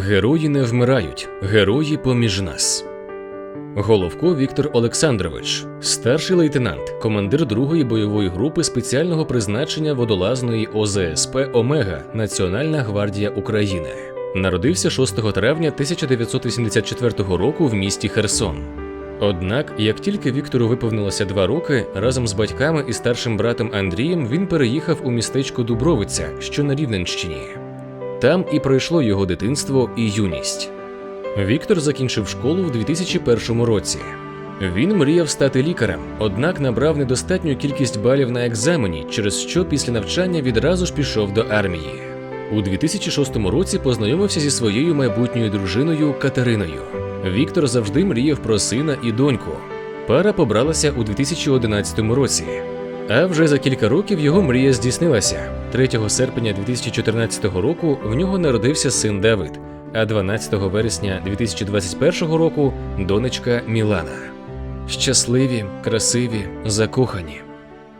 Герої не вмирають, герої поміж нас. Головко Віктор Олександрович, старший лейтенант, командир другої бойової групи спеціального призначення водолазної ОЗСП Омега Національна гвардія України. Народився 6 травня 1984 року в місті Херсон. Однак, як тільки Віктору виповнилося два роки, разом з батьками і старшим братом Андрієм він переїхав у містечко Дубровиця, що на Рівненщині. Там і пройшло його дитинство і юність. Віктор закінчив школу в 2001 році. Він мріяв стати лікарем, однак набрав недостатню кількість балів на екзамені, через що після навчання відразу ж пішов до армії. У 2006 році познайомився зі своєю майбутньою дружиною Катериною. Віктор завжди мріяв про сина і доньку. Пара побралася у 2011 році. А вже за кілька років його мрія здійснилася. 3 серпня 2014 року в нього народився син Давид, а 12 вересня 2021 року донечка Мілана. Щасливі, красиві, закохані.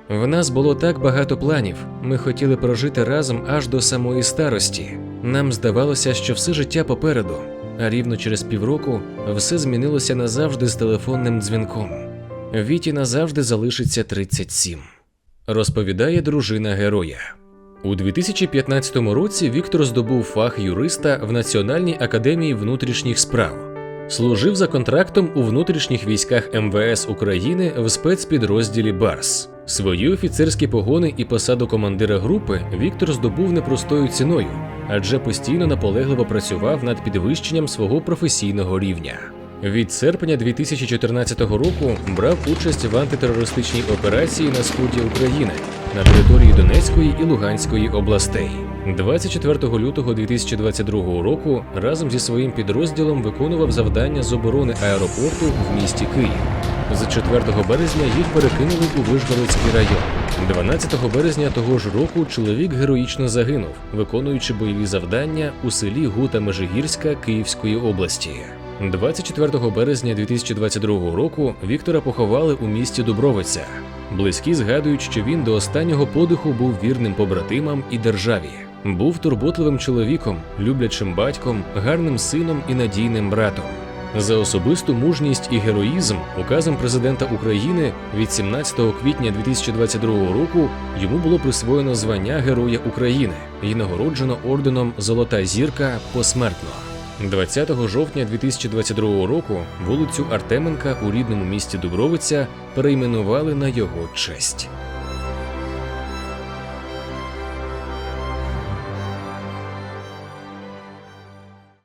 В нас було так багато планів. Ми хотіли прожити разом аж до самої старості. Нам здавалося, що все життя попереду, а рівно через півроку все змінилося назавжди з телефонним дзвінком. Віті назавжди залишиться 37. Розповідає дружина героя. У 2015 році Віктор здобув фах юриста в Національній академії внутрішніх справ. Служив за контрактом у внутрішніх військах МВС України в спецпідрозділі Барс. Свої офіцерські погони і посаду командира групи Віктор здобув непростою ціною, адже постійно наполегливо працював над підвищенням свого професійного рівня. Від серпня 2014 року брав участь в антитерористичній операції на сході України на території Донецької і Луганської областей. 24 лютого 2022 року разом зі своїм підрозділом виконував завдання з оборони аеропорту в місті Київ. З 4 березня їх перекинули у Вишгородський район. 12 березня того ж року чоловік героїчно загинув, виконуючи бойові завдання у селі Гута Межигірська Київської області. 24 березня 2022 року Віктора поховали у місті Дубровиця. Близькі згадують, що він до останнього подиху був вірним побратимам і державі. Був турботливим чоловіком, люблячим батьком, гарним сином і надійним братом. За особисту мужність і героїзм указом президента України від 17 квітня 2022 року йому було присвоєно звання Героя України і нагороджено орденом Золота зірка посмертно. 20 жовтня 2022 року вулицю Артеменка у рідному місті Дубровиця перейменували на його честь.